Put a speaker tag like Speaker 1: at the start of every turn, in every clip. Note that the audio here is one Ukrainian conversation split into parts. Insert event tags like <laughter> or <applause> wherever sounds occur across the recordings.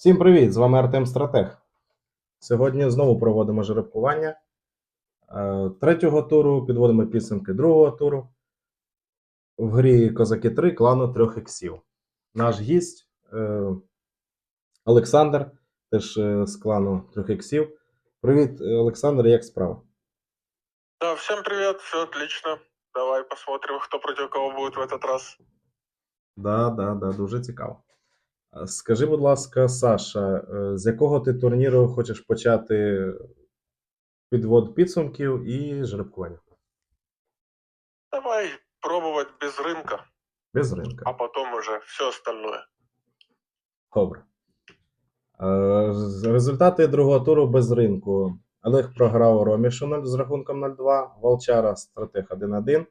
Speaker 1: Всім привіт! З вами Артем Стратег. Сьогодні знову проводимо жеребкування е, третього туру, підводимо підсумки другого туру. В грі Козаки 3 клану трьох іксів. Наш гість е, Олександр, теж е, з клану трьох іксів. Привіт, Олександр, як справа?
Speaker 2: Да, всем привет, все отлично. Давай посмотрим, кто против кого будет в этот раз.
Speaker 1: Да, да, да, дуже цікаво. Скажи, будь ласка, Саша, е, з якого ти турніру хочеш почати підвод підсумків і жеребкування?
Speaker 2: Давай пробовать без рынка,
Speaker 1: Без ринка.
Speaker 2: а потом уже все остальное.
Speaker 1: Добре. Е, Результати другого туру без ринку. Олег програв Ромішу 0 з рахунком 0-2, Волчара Стратег 1-1,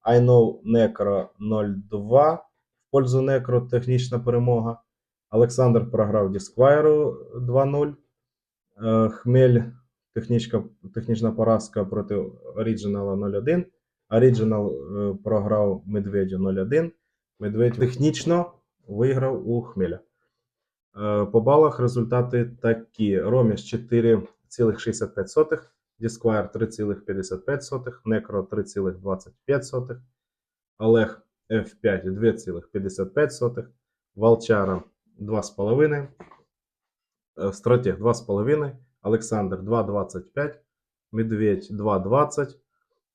Speaker 1: Айнов Некро 0-2. В пользу Некро технічна перемога. Олександр програв Дісквайру 2-0. Е, Хмель технічка, технічна поразка проти Оріджинала 0-1. Оріджинал е, програв Медведю 0-1. Медведь технічно виграв у Хмеля. Е, По балах результати такі: Роміш 4,65, Дісквайр 3,55, Некро 3,25, Олег F5 2,55, Волчара 2,5, е, Стратег 2,5, Олександр 2,25, Медведь 2,20,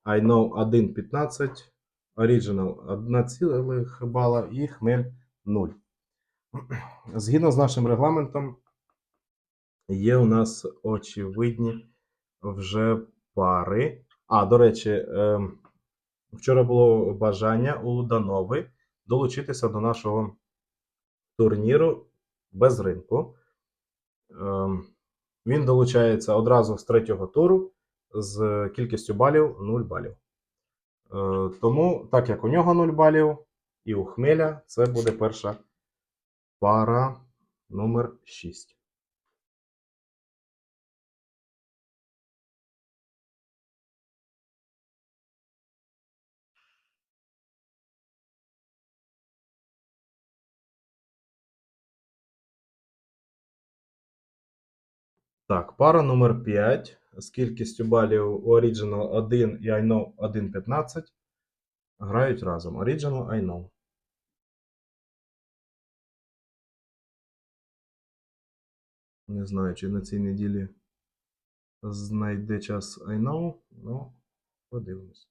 Speaker 1: Айнов 1,15, Оріджинал 1, бала і Хмель 0. Згідно з нашим регламентом, є у нас очевидні вже пари. А, до речі, ем, вчора було бажання у Данови долучитися до нашого турніру без ринку. Ем, Він долучається одразу з третього туру з кількістю балів 0 балів. Е, Тому, так як у нього 0 балів, і у Хмеля це буде перша пара номер 6. Так, пара номер 5 з кількістю балів Original 1 і I know 1.15 грають разом. Original I know. Не знаю, чи на цій неділі знайде час I know, ну, подивимось.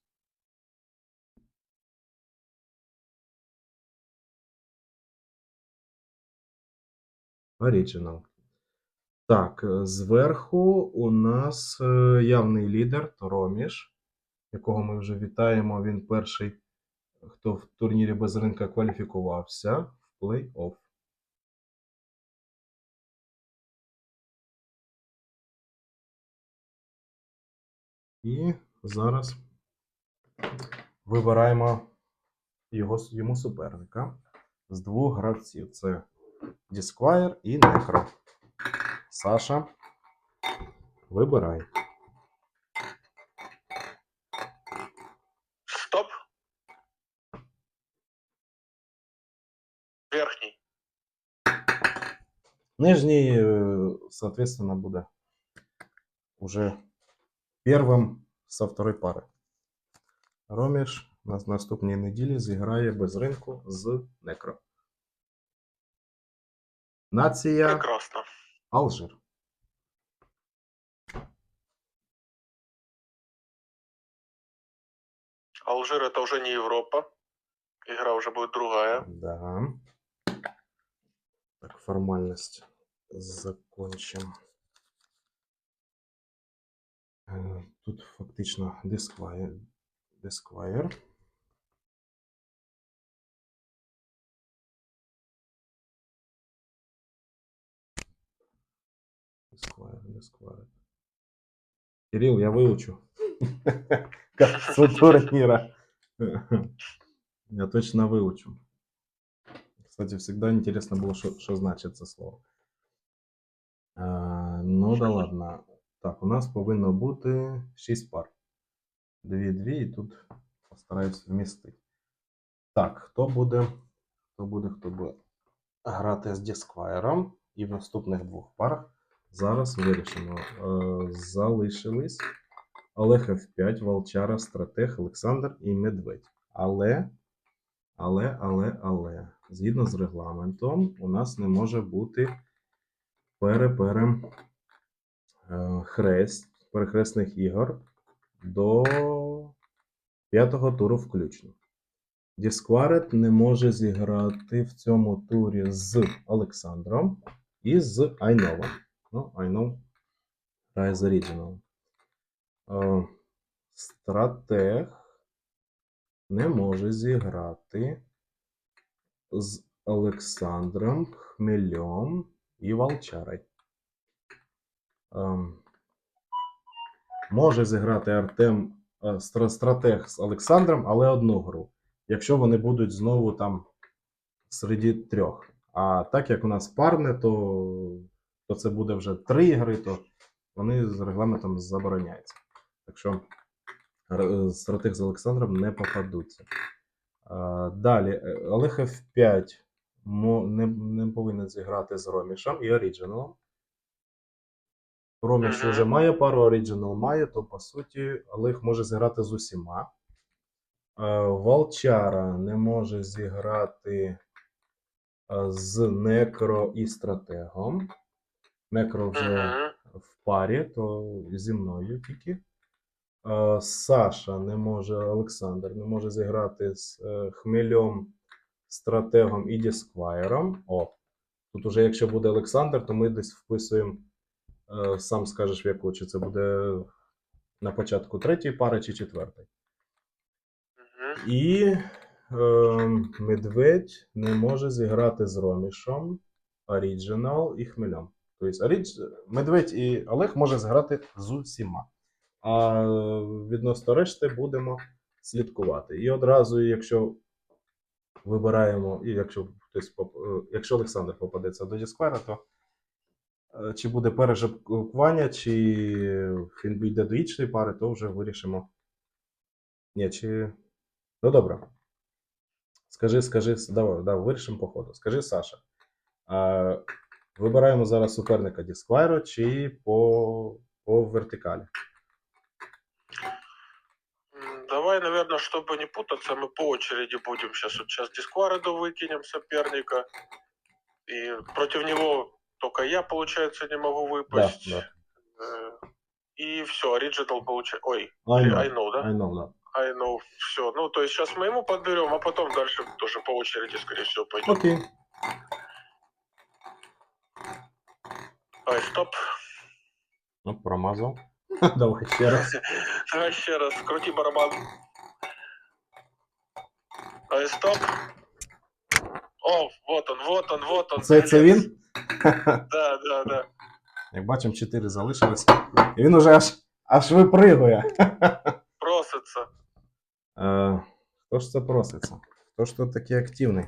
Speaker 1: Original. Так, е, зверху у нас е, явний лідер Тороміш, якого ми вже вітаємо. Він перший, хто в турнірі без ринка кваліфікувався в плей-офф. І зараз вибираємо його, йому суперника з двох гравців: це Дісквайр і Некро. Саша, вибирай.
Speaker 2: Стоп. Верхний.
Speaker 1: Нижній, е, соответственно, буде уже первим со второї пари. Роміш на наступній неділі зіграє без ринку з Некро. Нація
Speaker 2: Прекрасно.
Speaker 1: Алжир.
Speaker 2: Алжир это уже не Европа. Игра уже будет другая.
Speaker 1: Да. Так, формальность закончим. Е, Тут фактично дисквайр. Дисквайр. Дисквайр, дисквайр. Кирилл, я выучу. <laughs> Концу турнира. Я точно выучу. Кстати, всегда интересно было, что, что значит це слово. А, ну да ладно. Так, у нас повинно бути 6 пар. Дві-дві, і тут постараюсь вмістити. Так, хто буде? Хто буде, хто буде грати з Дісквайром? і в наступних двох парах Зараз вирішимо. Е, залишились Олег F5, Волчара, Стратег, Олександр і Медведь. Але, але, але, але, згідно з регламентом, у нас не може бути пере-пере е, хрест, перехресних ігор до п'ятого туру включно. Діскварет не може зіграти в цьому турі з Олександром і з Айновом. Ну, Айнов грає з Original. Е, Стратег не може зіграти з Олександром, Хмельом і Волчарой. Ем, може зіграти Артем стратег з Олександром, але одну гру. Якщо вони будуть знову там серед трьох. А так як у нас парне, то, то це буде вже три ігри, то вони з регламентом забороняються. Так що стратег з Олександром не попадуться. А, Далі, е, Олег F5 мо- не, не повинен зіграти з Ромішем і Оріджиналом. Роміш вже має пару, Оріджинал має, то по суті Олег може зіграти з усіма. Е, Волчара не може зіграти е, з Некро і стратегом. Некро вже
Speaker 2: Мгм.
Speaker 1: в парі, то зі мною тільки. Е, Саша не може, Олександр не може зіграти з е, Хмельом, стратегом і Дісквайером. О, тут уже якщо буде Олександр, то ми десь вписуємо, е, сам скажеш в яку, чи це буде на початку третьої пари чи четвертої. І е, Медведь не може зіграти з Ромішем, Оріджинал і Хмелем. Тобто Орідж... Медведь і Олег може зіграти з усіма. А відносно решти будемо слідкувати. І одразу, якщо вибираємо, і якщо хтось е, якщо Олександр попадеться до Дісквера, то е, чи буде переживкування, чи він вийде до іншої пари, то вже вирішимо. Ні, чи. Ну добре. Скажи, скажи, с- давай, вирішимо по ходу. Скажи, Саша. А, вибираємо зараз суперника Дісквайро чи по, по вертикалі.
Speaker 2: М, Давай, наверное, чтобы не путаться, мы по очереди будем сейчас. Вот сейчас Дисквареду выкинем соперника. И против него только я, получается, не могу
Speaker 1: Да,
Speaker 2: выпасть.
Speaker 1: да.
Speaker 2: Э, И все, Original получается. Ой,
Speaker 1: I
Speaker 2: или
Speaker 1: know,
Speaker 2: I know, да?
Speaker 1: I know, да.
Speaker 2: I know, все. Ну, то есть сейчас мы ему подберем, а потом дальше тоже по очереди, скорее всего, пойдем.
Speaker 1: Окей.
Speaker 2: Ай, стоп.
Speaker 1: Ну, промазав. <laughs> Давай ще раз.
Speaker 2: Давай еще раз, крути барабан. Ай, стоп. О, вот он, вот он, вот он.
Speaker 1: Це, це він? <laughs>
Speaker 2: Да, да, да.
Speaker 1: Як бачимо, 4 залишилось. І він уже аж, аж випригує. <laughs>
Speaker 2: Просится.
Speaker 1: Е, хто ж це проситься? Хто ж тут такий активний?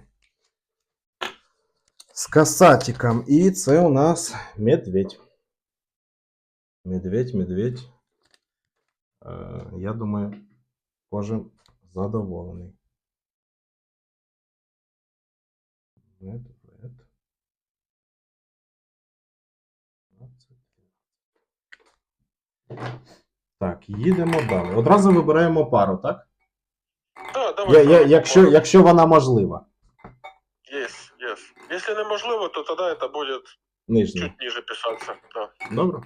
Speaker 1: З касатиком. І це у нас медведь. Медведь, медведь. Е, я думаю, кожен задоволений. Медведь. 20. Так, їдемо далі. Одразу вибираємо пару, так?
Speaker 2: Да, давай.
Speaker 1: Я, я,
Speaker 2: давай,
Speaker 1: якщо, якщо вона можлива.
Speaker 2: Есть, есть. Если неможливо, то тогда это будет
Speaker 1: Нижня.
Speaker 2: чуть ниже писаться. Да.
Speaker 1: Добре.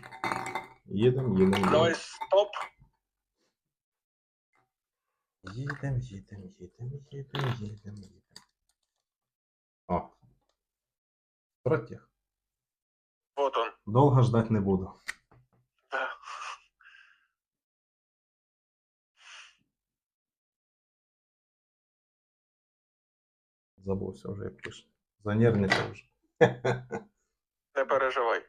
Speaker 1: Їдемо, їдемо.
Speaker 2: Давай, стоп.
Speaker 1: Їдемо, їдемо, їдемо, їдемо, їдемо, їдемо. О. Стратег.
Speaker 2: Вот он.
Speaker 1: Довго ждати не буду.
Speaker 2: Да.
Speaker 1: Забувся вже, як пише. Занервничав вже. <laughs>
Speaker 2: Не переживай.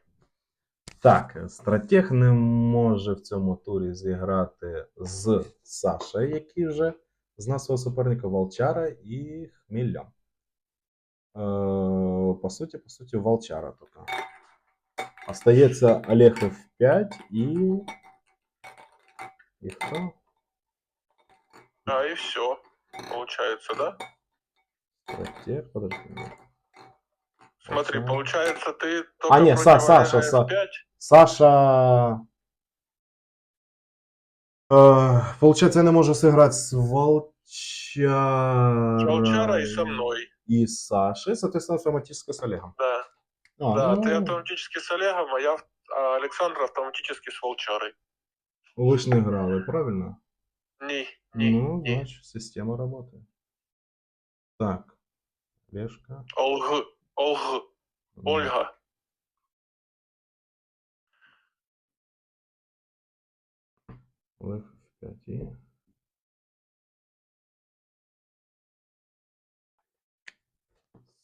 Speaker 1: Так, стратег не може в цьому турі зіграти з Сашею, який вже з нашого суперника Волчара і Хміллем. Е, по суті, по суті, Волчара тут. Остається Олег F5 і. І хто?
Speaker 2: А, и все. Получается, да?
Speaker 1: Стратег, подожди. ні.
Speaker 2: Смотри, получается, ты только
Speaker 1: А, не,
Speaker 2: против
Speaker 1: Са- Саша, Са-
Speaker 2: F5.
Speaker 1: Саша. Е, получается, я не можу зіграти з Волчарой.
Speaker 2: Волчара и со мной.
Speaker 1: И с Сашей, соответственно, автоматически с Олегом.
Speaker 2: Да,
Speaker 1: А,
Speaker 2: да,
Speaker 1: ну,
Speaker 2: ты автоматически с Олегом, а я а Александр автоматически с Волчарой.
Speaker 1: Ви ж не грали, правильно?
Speaker 2: Не, не,
Speaker 1: ну,
Speaker 2: не.
Speaker 1: значит, система работает. Так. Лешка.
Speaker 2: Олг, Олг, Ольга.
Speaker 1: Олег в 5 і...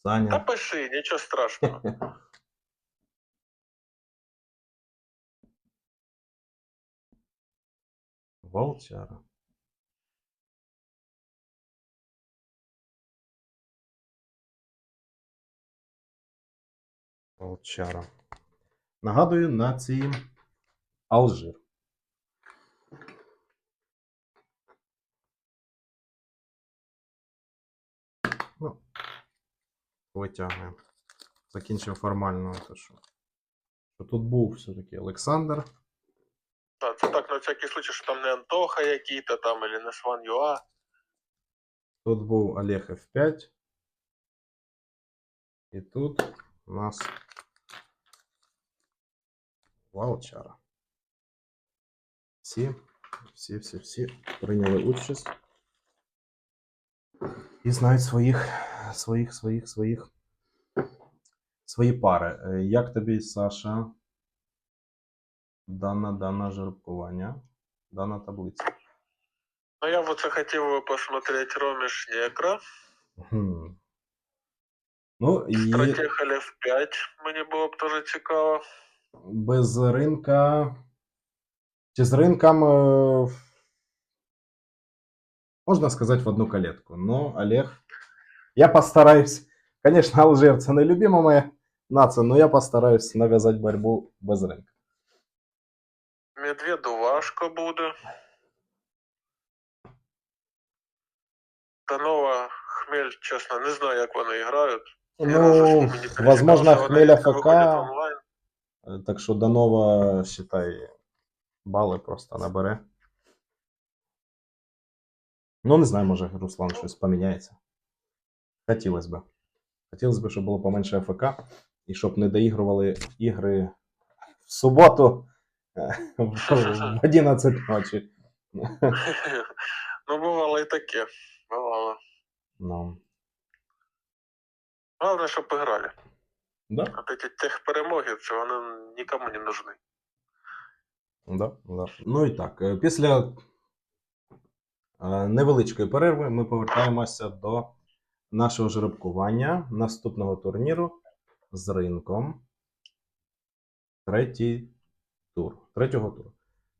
Speaker 2: Да
Speaker 1: Саня.
Speaker 2: пиши, ничего страшного. <laughs>
Speaker 1: Волчара. Волчара. Нагадую, нації Алжир. Ну, витягнемо. Закінчимо формально. Те, що. що тут був все-таки Олександр.
Speaker 2: Да, це так на всякий случай, що там не Антоха який-то там, или не Сван Юа.
Speaker 1: Тут був Олег F5. І тут у нас Ваучара. Всі, всі, всі, всі прийняли участь. І знають своїх, своїх, своїх, своїх, свої пари. Е, Як тобі, Саша, дана, дана жеребкування, дана таблиця?
Speaker 2: Ну, я вот захотів би посмотреть Роміш Некра.
Speaker 1: Хм. Ну, і...
Speaker 2: Стратег F5 мені було б дуже цікаво.
Speaker 1: без ринка. Чи з ринком, е, можна сказати, в одну калетку. Но Олег, я постараюсь. Конечно, Алжир це не любима моя нація, но я постараюсь нав'язати боротьбу без ринка.
Speaker 2: Медведу важко буде. Данова Хмель, чесно, не знаю, як вони грають.
Speaker 1: Ну, возможно, Хмеля ФК. Е, Так що Данова, считай, бали просто набере. Ну, не знаю, може Руслан щось поміняється. Хотілося б. Хотілося б, щоб було поменше АФК, і щоб не доігрували ігри в суботу е, в <laughs> 11 ночі.
Speaker 2: ну, бувало і таке. Бувало.
Speaker 1: Ну,
Speaker 2: Головне, щоб грали.
Speaker 1: да,
Speaker 2: А ті техперемоги, це вони нікому не нужны.
Speaker 1: да, да. Ну і так, е, після е, невеличкої перерви ми повертаємося до нашого жеребкування наступного турніру з ринком. Третій тур. Третього туру.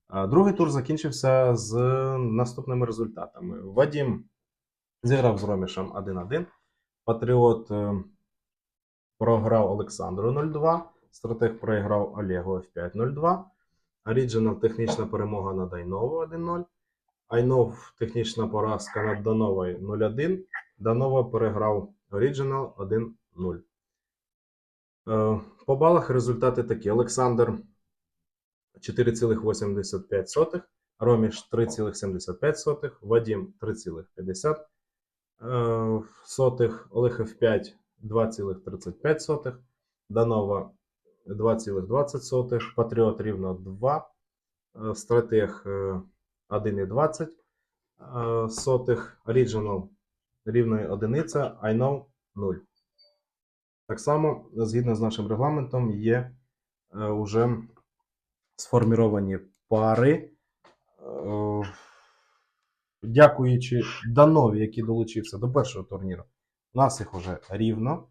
Speaker 1: А Другий тур закінчився з наступними результатами. Вадім зіграв з Ромішем 1-1. Патріот е, програв Олександру 0-2. Стратег проіграв Олегу F5 0-2. Оріджинал технічна перемога над Айнову 1-0. Айнов технічна поразка над Дановою 0-1. Данова переграв Оріджинал 1-0. Е, По балах результати такі: Олександр 4,85, Роміш 3,75, Вадім 3,50, е, сотих, Олег F5 2,35, Данова 2,20, Патріот рівно 2, е, Стратег е, 1,20, е, сотих, Original рівно 1, I 0. Так само, згідно з нашим регламентом, є е, уже сформіровані пари. Е, Дякуючи Данові, який долучився до першого турніру, у нас їх вже рівно.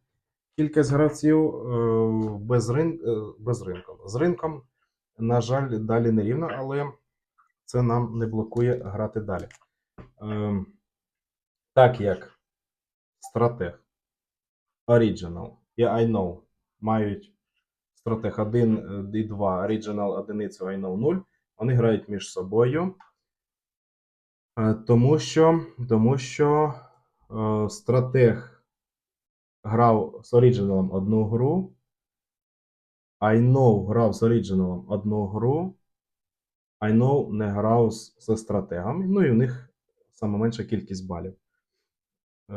Speaker 1: Кількість гравців е, без, рин, е, без ринку. З ринком, на жаль, далі не рівно, але це нам не блокує грати далі. Е, Так як стратег, Original і I know мають стратег 1 і 2, Original 1, I know 0. Вони грають між собою. Е, Тому що, тому що е, стратег грав з оригіналом одну гру. Айнов грав з оригіналом одну гру. Айнов не грав з, зі стратегами. Ну і в них саме менша кількість балів. Е,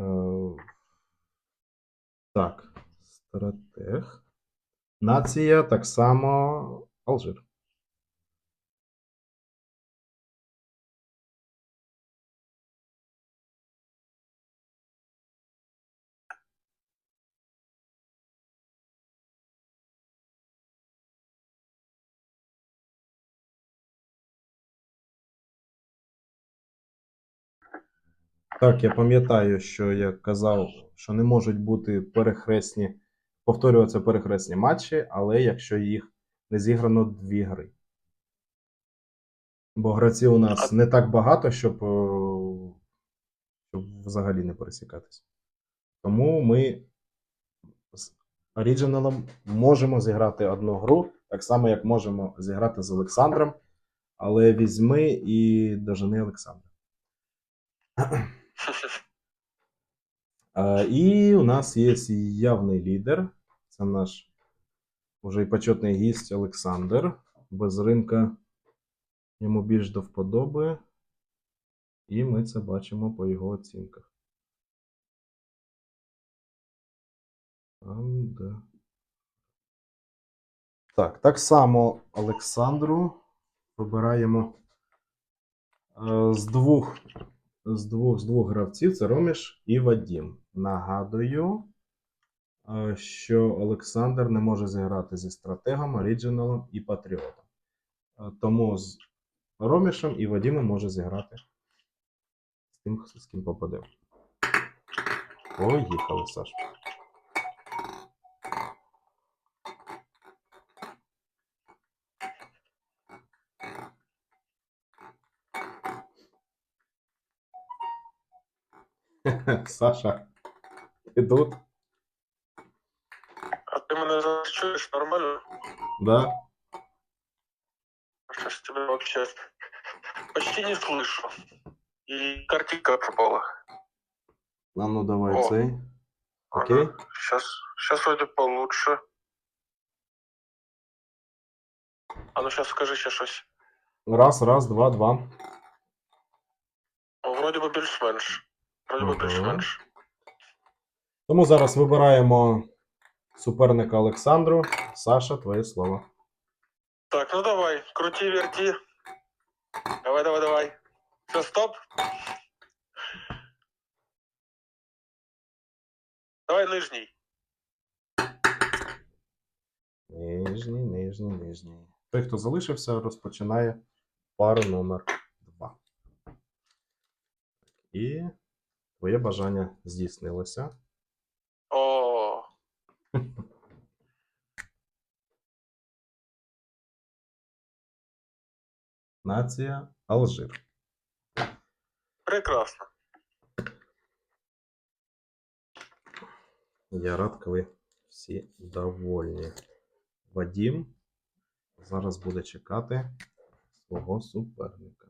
Speaker 1: так, стратег. Нація так само Алжир. Так, я пам'ятаю, що я казав, що не можуть бути перехресні, повторюватися перехресні матчі, але якщо їх не зіграно дві гри. Бо гравців у нас не так багато, щоб, щоб взагалі не пересікатися. Тому ми з оригіналом можемо зіграти одну гру, так само, як можемо зіграти з Олександром, але візьми і дожени Олександра. І у нас є явний лідер. Це наш уже і почетний гість Олександр. Без ринка йому більш до вподоби. І ми це бачимо по його оцінках. Так, так само Олександру вибираємо е, з двох з двох, з двох гравців це Роміш і Вадім. Нагадую, е, що Олександр не може зіграти зі стратегом, Оріджіналом і патріотом. Е, Тому з Ромішем і Вадімом може зіграти з тим, з ким попаде. Поїхали, Саш. <laughs> Саша, ти тут?
Speaker 2: А ты меня зараз чуешь нормально?
Speaker 1: Да?
Speaker 2: Сейчас тебя вообще почти не слышу. И картинка пропала.
Speaker 1: А ну давай
Speaker 2: О.
Speaker 1: цей. Окей.
Speaker 2: Сейчас, сейчас вроде получше. А ну сейчас скажи ще щось.
Speaker 1: Раз, раз, два, два.
Speaker 2: О, Вроде би більш-менш. Більш-менш.
Speaker 1: Тому зараз вибираємо суперника Олександру. Саша, твоє слово.
Speaker 2: Так, ну давай, крути, верти. Давай, давай, давай. Все, стоп. Давай нижній.
Speaker 1: Нижній, нижній, нижній. Той, хто залишився, розпочинає пару номер 2. І твоє бажання здійснилося.
Speaker 2: О,
Speaker 1: Нація Алжир.
Speaker 2: прекрасно.
Speaker 1: Я рад, коли всі довольні. Вадім зараз буде чекати свого суперника.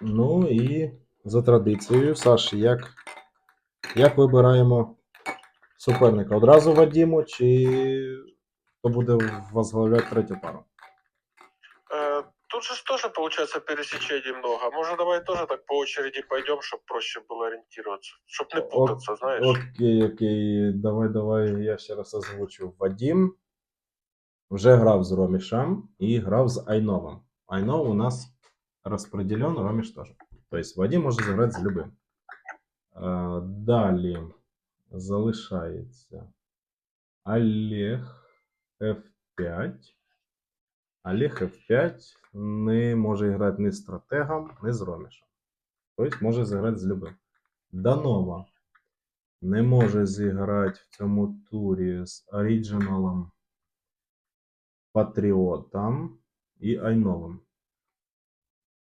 Speaker 1: Ну і за традицією, Саш, як, як вибираємо суперника? Одразу Вадіму, чи хто буде возглавляти третю пару?
Speaker 2: Э, тут же тоже получается пересечений много. Может, давай тоже так по очереди пойдем, чтобы проще было ориентироваться. Чтобы не путаться, знаешь.
Speaker 1: Окей, окей, давай, давай, я ще раз озвучу. Вадім вже грав з Ромішем і грав з Айновом. Айнов у нас розподілен, Роміш теж. Тобто Вадім може зіграти з любим. Далі залишається Олег F5. Олег F5 не може грати ні з стратегом, ні з Ромішем. Тобто може зіграти з любим. Данова не може зіграти в цьому турі з оригіналом Патріотом і Айновим.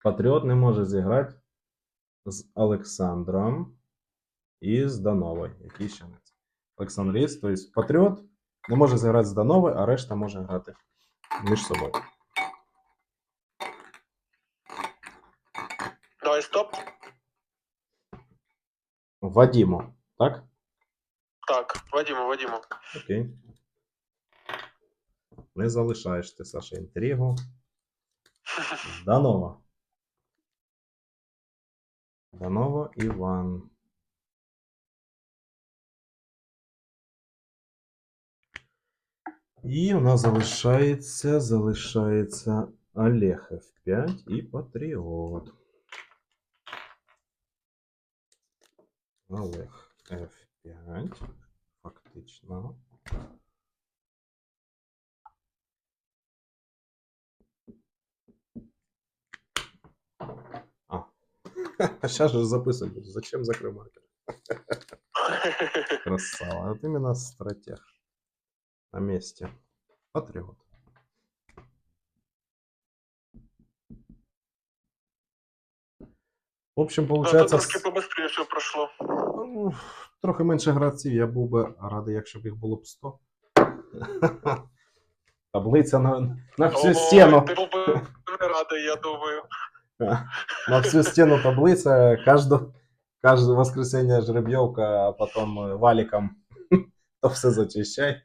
Speaker 1: Патріот не може зіграти з Олександром і з Дановою, який ще не це. Олександр є, тобто Патріот Не може зіграти з Дановою, а решта може грати між собою.
Speaker 2: Давай, стоп.
Speaker 1: Вадімо, так?
Speaker 2: Так, Вадиму, Вадиму.
Speaker 1: Окей. Не залишаєш ти, Саша, інтригу. Данова. Данова Іван. І у нас залишається, залишається Олег F5 і Патріот. Олег F5. Фактично. <laughs> А сейчас же записывать буду. Зачем закрыл маркер? <laughs> Красава. Вот именно стратег. На месте. Патриот. В общем,
Speaker 2: Ну, тут
Speaker 1: получается...
Speaker 2: трошки побыстрее все прошло.
Speaker 1: Ну, трохи менше гравців, я був би радий, якщо б їх було б 100. <laughs> Таблиця на, на всю
Speaker 2: Ой,
Speaker 1: стіну.
Speaker 2: Ти був би не радий, я думаю. <laughs>
Speaker 1: На всю стену таблиця. Каждое, каждое воскресенье жеребьевка, а потом э, валиком <laughs> то все зачищай.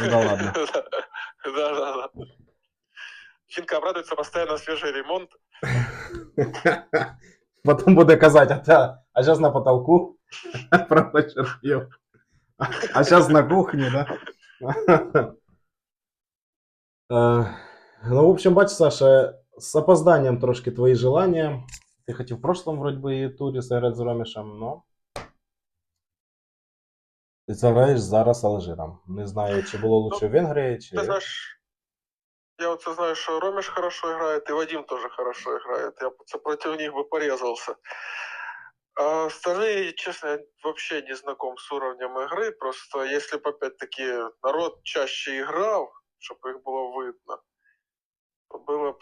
Speaker 1: Ну да ладно. <laughs>
Speaker 2: Да, да, да. Финка обрадуется постоянно свежий ремонт.
Speaker 1: Потом буде казати, а, та, а сейчас на потолку правда жеребьевка. А сейчас на кухне, да? Е, Ну, в общем, бач, Саша, з опозданням трошки твої желання. Ти хотів в прошлом, вроді би, і турі зіграти з Ромішем, но. Ти заграєш зараз Алжиром. Не знаю, чи було лучше в Венгрії, чи.
Speaker 2: Ты знаешь, я вот знаю, что Ромеш хорошо играет, и Вадим тоже хорошо играет. Я бы против них бы порезался. А остальные, честно, я вообще не знаком с уровнем игры. Просто если бы опять-таки народ чаще играл, чтобы их было видно, то было бы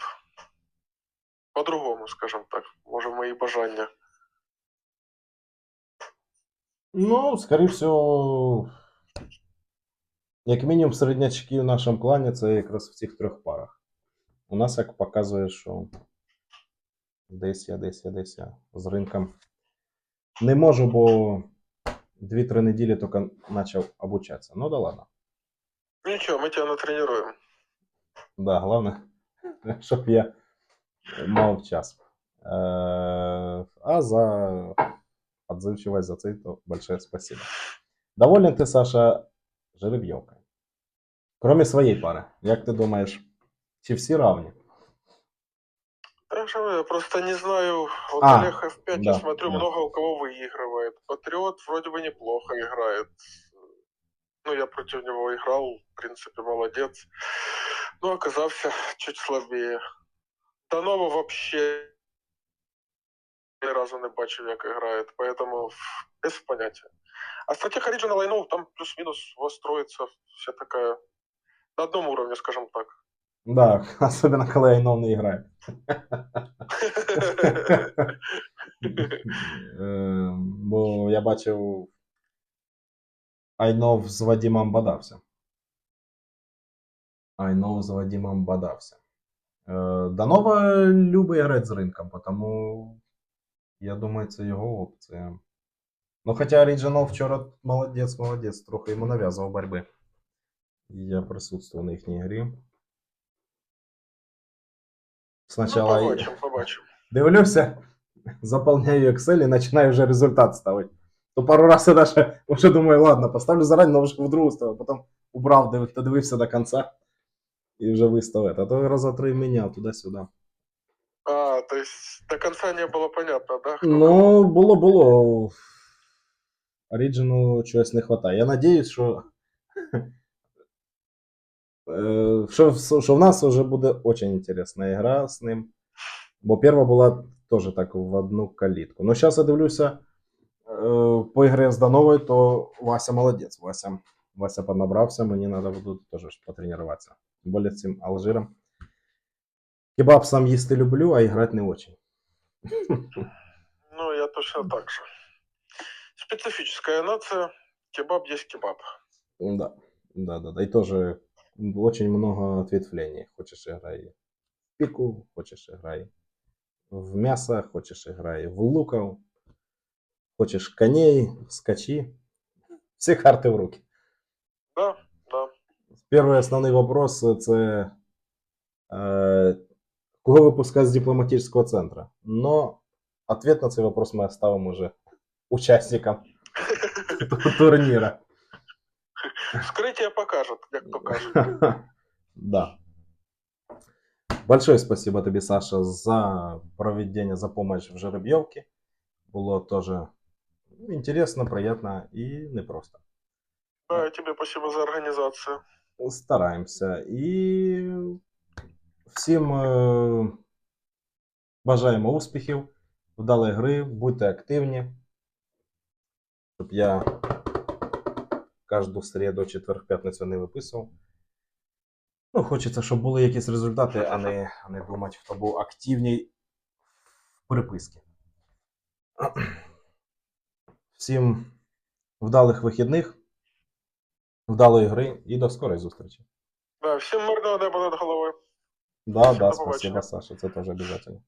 Speaker 2: по-другому, скажем так. Может, мои бажания.
Speaker 1: Ну, скоріше всього, як мінімум, середнячки в нашому клані це якраз в цих трьох парах. У нас, як показує, що десь я, десь я, десь я з ринком не можу, бо 2-3 неділі тільки почав обучатися. Ну да ладно.
Speaker 2: Ничего, мы тебя натренируем.
Speaker 1: Да, головне, щоб я мав час. Е, А за отзывчивость за це то большое спасибо. Доволен ти, Саша, жеребьовкой? Кроме своей пары. Як ти думаєш, чи всі равні?
Speaker 2: Так же я просто не знаю. Вот
Speaker 1: А,
Speaker 2: Олег F5,
Speaker 1: да,
Speaker 2: я смотрю,
Speaker 1: да.
Speaker 2: много у кого выигрывает. Патриот вроде бы неплохо играет. Ну, я против него играл, в принципе, молодец. Но оказался чуть слабее. Данова вообще ни разу не бачив, як грает, поэтому без понятия. А стратег Original Line там плюс-минус у вас строится вся такая на одном уровне, скажем так.
Speaker 1: Да, <laughs> особенно коли Айнов не грає. <laughs> Е, Бо я бачив, Айнов з Вадимом бадався. Айнов з Вадимом бадався. Е, Данова любить грати з ринком, тому я думаю, це його опція. Ну, хоча Оригінал вчора молодець, молодець, трохи йому нав'язував боротьби. Я присутствував на їхній грі.
Speaker 2: Ну,
Speaker 1: Спочатку
Speaker 2: побачимо, побачимо.
Speaker 1: дивлюся, заполняю Excel і починаю вже результат ставити. То пару разів я даже <laughs> вже думаю, ладно, поставлю зарані, але вже в другу ставив. Потім убрав, див- додивився до кінця і вже виставив. А то раза три міняв туди-сюди.
Speaker 2: А, то есть до конца не было понятно, да? кто
Speaker 1: Ну, було, було. Оригіналу чогось не вистачає. Я надіюсь, що. <laughs> е, Що, в- що в нас вже буде дуже інтересна гра з ним. Бо перша була теж так в одну калітку. Ну, зараз я дивлюся е, по ігрі з Дановою, то Вася молодець. Вася, Вася понабрався, мені треба буде теж потренуватися. Тим більше з цим Алжиром. Кебаб сам їсти люблю, а грати не дуже.
Speaker 2: Ну, я точно так же. Специфическая нация. Кебаб есть кебаб.
Speaker 1: Да. Да, да, да. И тоже очень много ответвлений. Хочешь играй в пику, хочешь играй в мясо, хочешь играй в луков, хочешь коней, скачи. Все карты в руки.
Speaker 2: Да.
Speaker 1: Перший основний вопрос це е, кого випускати з дипломатичного центру. Но ответ на цей вопрос ми оставимо уже учасникам ту- <laughs> турнира.
Speaker 2: Вскрытие покажет, як то кажуть. <laughs>
Speaker 1: Да. Большое спасибо тобі, Саша, за проведення, за помощь в жеребьевке. Було тоже интересно, приятно и непросто.
Speaker 2: Да, тебе спасибо за организацию.
Speaker 1: Стараємося. І всім бажаємо успіхів, вдалої гри, будьте активні. Щоб я кожну середу, четвер, п'ятницю не виписував. Ну, хочеться, щоб були якісь результати, а не, а не думати, хто був активній в переписці. Всім вдалих вихідних, вдалої гри і до скорої зустрічі.
Speaker 2: Да, всім мирного неба над головою.
Speaker 1: Да, да, спасибо. Саша, це теж обов'язково.